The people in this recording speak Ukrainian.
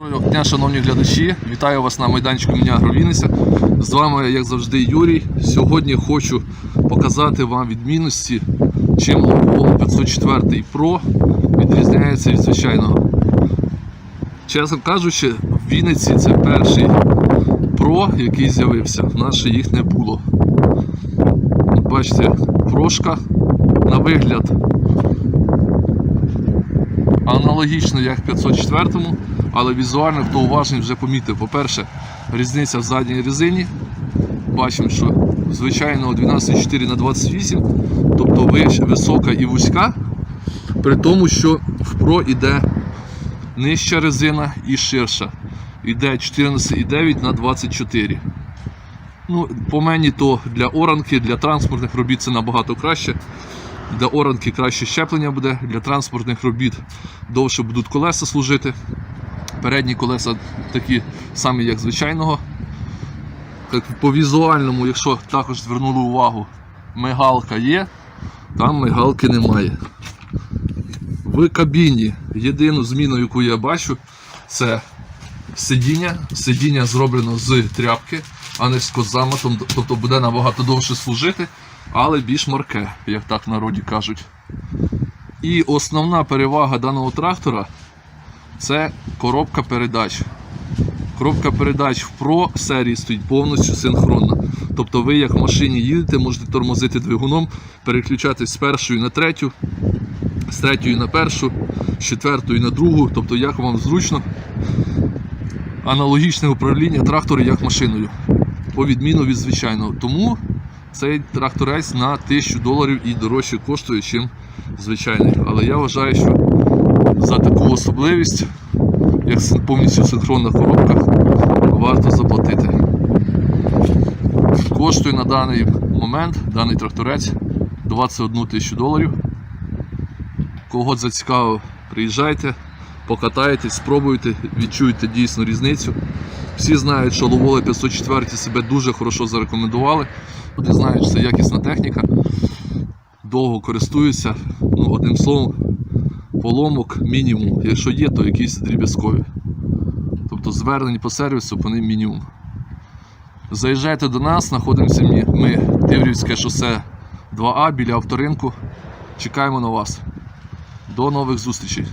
Доброго дня, шановні глядачі, вітаю вас на майданчику Міня Агровінниця. З вами, як завжди, Юрій. Сьогодні хочу показати вам відмінності, чим Lenovo 504 Pro відрізняється від звичайного. Чесно кажучи, в Вінниці це перший Pro, який з'явився. В ще їх не було. Бачите, прошка на вигляд аналогічно як в 504-му, але візуально хто уважний вже помітив. По-перше, різниця в задній резині. Бачимо, що звичайно 12,4 на 28, тобто висока і вузька, при тому, що в Pro іде нижча резина і ширша. Іде 14,9 на 24. Ну, по мені то для оранки, для транспортних робіт це набагато краще. Для оранки краще щеплення буде, для транспортних робіт довше будуть колеса служити. Передні колеса такі самі, як звичайного. Як По візуальному, якщо також звернули увагу, мигалка є, там мигалки немає. В кабіні єдину зміну, яку я бачу, це сидіння. Сидіння зроблено з тряпки, а не з козамотом, тобто буде набагато довше служити, але більш марке, як так в народі кажуть. І основна перевага даного трактора це коробка передач. Коробка передач в Pro серії стоїть повністю синхронна. Тобто ви як в машині їдете, можете тормозити двигуном, переключатись з першої на третю, з третьої на першу, з четвертої на другу, тобто як вам зручно. Аналогічне управління трактора як машиною, по відміну від звичайного. Тому цей тракторець на 1000 доларів і дорожче коштує, ніж звичайний. Але я вважаю, що за таку особливість, як повністю синхронна коробка, варто заплатити. Коштує на даний момент даний тракторець 21 тисячу доларів. Кого зацікавив, приїжджайте, покатайтесь, спробуйте, відчуєте дійсно різницю. Всі знають, що Ловоли 504 себе дуже хорошо зарекомендували. Знають, що це якісна техніка, довго користуються. Ну, одним словом, поломок мінімум. Якщо є, то якісь дріб'язкові. Тобто звернень по сервісу по ним мінімум. Заїжджайте до нас, знаходимося ми Тиврівське шосе 2А біля авторинку. Чекаємо на вас. До нових зустрічей.